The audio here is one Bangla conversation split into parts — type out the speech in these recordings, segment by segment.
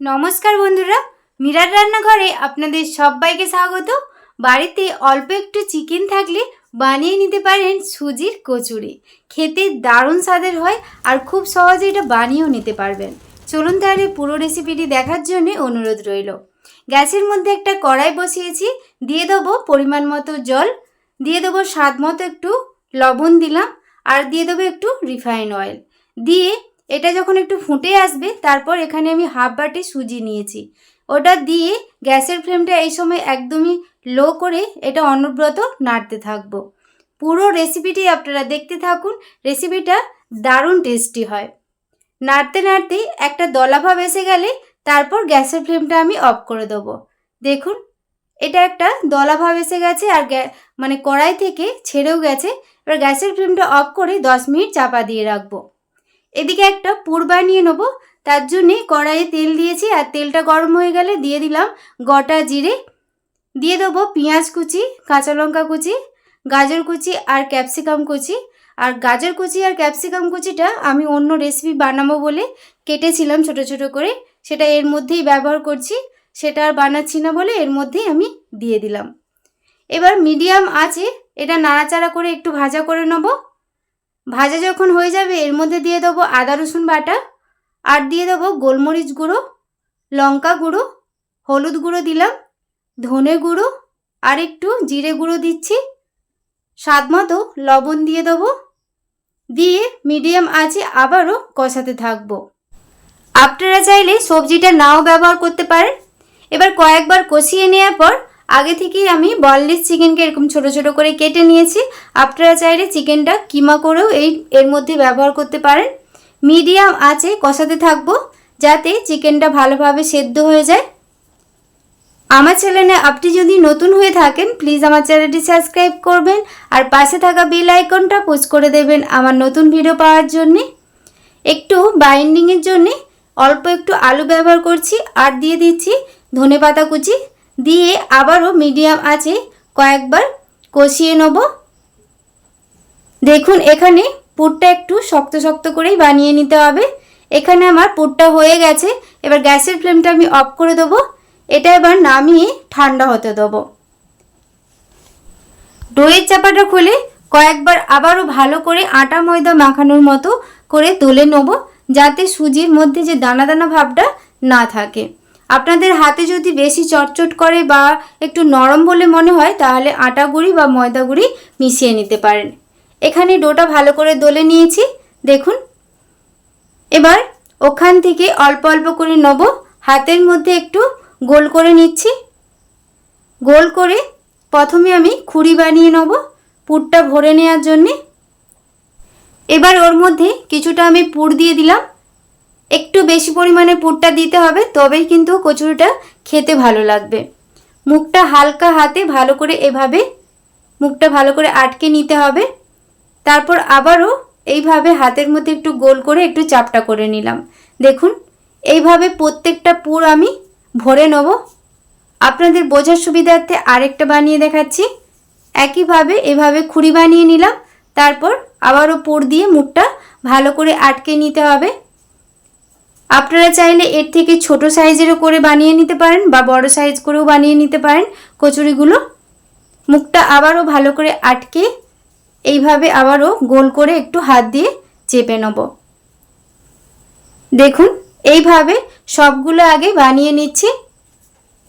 নমস্কার বন্ধুরা, মিরার রান্নাঘরে আপনাদের সবাইকে স্বাগত। বাড়িতে অল্প একটু চিকেন থাকলে বানিয়ে নিতে পারেন সুজির কচুরি। খেতে দারুণ স্বাদের হয় আর খুব সহজে এটা বানিয়েও নিতে পারবেন। চলুন তাহলে পুরো রেসিপিটি দেখার জন্য অনুরোধ রইল। গ্যাসের মধ্যে একটা কড়াই বসিয়েছি, দিয়ে দেবো পরিমাণ মতো জল, দিয়ে দেবো স্বাদ মতো একটু লবণ দিলাম, আর দিয়ে দেবো একটু রিফাইন অয়েল দিয়ে এটা যখন একটু ফুটে আসবে, তারপর এখানে আমি হাফ বাটি সুজি নিয়েছি। ওটা দিয়ে গ্যাসের ফ্লেমটা এই সময় একদমই লো করে এটা অনব্রত নাড়তে থাকব। পুরো রেসিপিটি আপনারা দেখতে থাকুন রেসিপিটা দারুণ টেস্টি হয়। নাড়তে নাড়তে একটা দলাভাব এসে গেলে তারপর গ্যাসের ফ্লেমটা আমি অফ করে দেবো। দেখুন, এটা একটা দলাভাব এসে গেছে আর মানে কড়াই থেকে ছেড়েও গেছে। এবার গ্যাসের ফ্লেমটা অফ করে দশ মিনিট চাপা দিয়ে রাখব। এদিকে একটা পুর বানিয়ে নেব। তার জন্যে কড়াইয়ে তেল দিয়েছি আর তেলটা গরম হয়ে গেলে দিয়ে দিলাম গোটা জিরে। দিয়ে দেবো পেঁয়াজ কুচি, কাঁচা লঙ্কা কুচি, গাজর কুচি আর ক্যাপসিকাম কুচি। আর গাজর কুচি আর ক্যাপসিকাম কুচিটা আমি অন্য রেসিপি বানাবো বলে কেটেছিলাম ছোট ছোট করে। সেটা এর মধ্যেই ব্যবহার করছি। সেটা আর বানাচ্ছি না বলে এর মধ্যেই আমি দিয়ে দিলাম। এবার মিডিয়াম আছে এটা নাড়াচাড়া করে একটু ভাজা করে নেব। ভাজা যখন হয়ে যাবে, এর মধ্যে দিয়ে দেবো আদা, রসুন বাটা, আর দিয়ে দেবো গোলমরিচ গুঁড়ো, লঙ্কা গুঁড়ো, হলুদ গুঁড়ো দিলাম, ধনে গুঁড়ো, আর একটু জিরে গুঁড়ো দিচ্ছি। স্বাদ মতো লবণ দিয়ে দেবো। দিয়ে মিডিয়াম আঁচে আবারও কষাতে থাকব। আপনারা চাইলে সবজিটা নাও ব্যবহার করতে পারেন। এবার কয়েকবার কষিয়ে নেওয়ার পর আগে থেকেই আমি বনলেস চিকেনকে এরকম ছোট ছোট করে কেটে নিয়েছি। আপনারা চাইলে চিকেনটা কিমা করেও এই, এর মধ্যে ব্যবহার করতে পারেন। মিডিয়াম আঁচে কষাতে থাকব যাতে চিকেনটা ভালোভাবে সেদ্ধ হয়ে যায়। আমার চ্যানেলে আপনি যদি নতুন হয়ে থাকেন, প্লিজ আমার চ্যানেলটি সাবস্ক্রাইব করবেন আর পাশে থাকা বেল আইকনটা পুশ করে দেবেন আমার নতুন ভিডিও পাওয়ার জন্যে। একটু বাইন্ডিংয়ের জন্যে অল্প একটু আলু ব্যবহার করছি আর দিয়ে দিচ্ছি ধনে পাতা কুচি। দিয়ে আবারও মিডিয়াম আছে কয়েকবার কষিয়ে নেব। দেখুন, এখানে পুরটা একটু শক্ত শক্ত করেই বানিয়ে নিতে হবে। এখানে আমার পুরটা হয়ে গেছে। এবার গ্যাসের ফ্লেমটা আমি অফ করে দেবো। এটা এবার নামিয়ে ঠান্ডা হতে দেবো। দইয়ের চাপাটা খুলে কয়েকবার আবারও ভালো করে আটা ময়দা মাখানোর মতো করে তুলে নেব, যাতে সুজির মধ্যে যে দানা দানা ভাবটা না থাকে। আপনাদের হাতে যদি বেশি চটচট করে বা একটু নরম বলে মনে হয়, তাহলে আটা গুঁড়ি বা ময়দা গুঁড়ি মিশিয়ে নিতে পারেন। এখানে ডোটা ভালো করে দলে নিয়েছি, দেখুন। এবার ওখান থেকে অল্প অল্প করে নেব। হাতের মধ্যে একটু গোল করে নিচ্ছি। গোল করে প্রথমে আমি খুঁড়ি বানিয়ে নেব পুরটা ভরে নেওয়ার জন্যে। এবার ওর মধ্যে কিছুটা আমি পুর দিয়ে দিলাম। একটু বেশি পরিমাণে পুরটা দিতে হবে, তবেই কিন্তু কচুরিটা খেতে ভালো লাগবে। মুখটা হালকা হাতে ভালো করে এভাবে, মুখটা ভালো করে আটকে নিতে হবে। তারপর আবারও এইভাবে হাতের মধ্যে একটু গোল করে একটু চাপটা করে নিলাম। দেখুন, এইভাবে প্রত্যেকটা পুর আমি ভরে নেব। আপনাদের বোঝার সুবিধার্থে আরেকটা বানিয়ে দেখাচ্ছি। একইভাবে এভাবে খুঁড়ি বানিয়ে নিলাম, তারপর আবারও পুর দিয়ে মুখটা ভালো করে আটকে নিতে হবে। আপনারা চাইলে এর থেকে ছোট সাইজেরও করে বানিয়ে নিতে পারেন বা বড় সাইজ করেও বানিয়ে নিতে পারেন। কচুরিগুলো মুখটা আবারও ভালো করে আটকে এইভাবে আবারও গোল করে একটু হাত দিয়ে চেপে নেব। দেখুন, এইভাবে সবগুলো আগে বানিয়ে নিচ্ছি।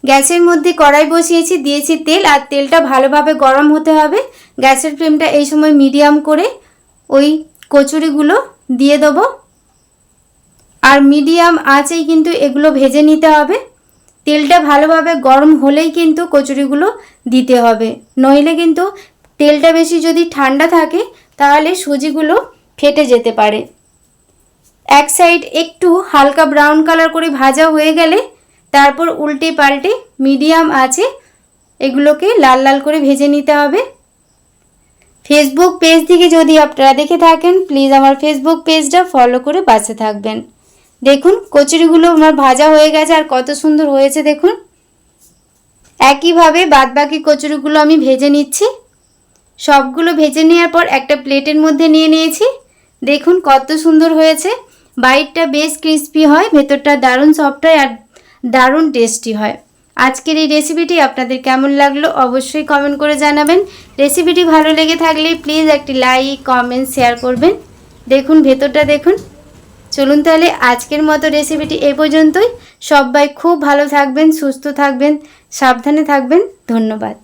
গ্যাসের মধ্যে কড়াই বসিয়েছি, দিয়েছি তেল আর তেলটা ভালোভাবে গরম হতে হবে। গ্যাসের ফ্লেমটা এই সময় মিডিয়াম করে ওই কচুরিগুলো দিয়ে দেবো। আর মিডিয়াম আঁচেই কিন্তু এগুলো ভেজে নিতে হবে। তেলটা ভালোভাবে গরম হলেই কিন্তু কচুরিগুলো দিতে হবে। নইলে কিন্তু তেলটা বেশি যদি ঠান্ডা থাকে, তাহলে সুজিগুলো ফেটে যেতে পারে। এক সাইড একটু হালকা ব্রাউন কালার করে ভাজা হয়ে গেলে তারপর উল্টে পাল্টে মিডিয়াম আছে এগুলোকে লাল লাল করে ভেজে নিতে হবে। ফেসবুক পেজ থেকে যদি আপনারা দেখে থাকেন, প্লিজ আমার ফেসবুক পেজটা ফলো করে বাঁচে থাকবেন। দেখুন, কচুরিগুলো আমার ভাজা হয়ে গেছে আর কত সুন্দর হয়েছে, দেখুন। একইভাবে বাদবাকি কচুরিগুলো আমি ভেজে নিচ্ছি। সবগুলো ভেজে নেওয়ার পর একটা প্লেটের মধ্যে নিয়ে নিয়েছি। দেখুন, কত সুন্দর হয়েছে। বাইরটা বেশ ক্রিস্পি হয়, ভেতরটা দারুণ সফট হয় আর দারুণ টেস্টি হয়। আজকের এই রেসিপিটি আপনাদের কেমন লাগল অবশ্যই কমেন্ট করে জানাবেন। রেসিপিটি ভালো লেগে থাকলে প্লিজ একটি লাইক কমেন্ট শেয়ার করবেন। দেখুন, ভেতরটা দেখুন। চলুন তাহলে আজকের মতো রেসিপিটি এ পর্যন্তই। সবাই খুব ভালো থাকবেন, সুস্থ থাকবেন, সাবধানে থাকবেন। ধন্যবাদ।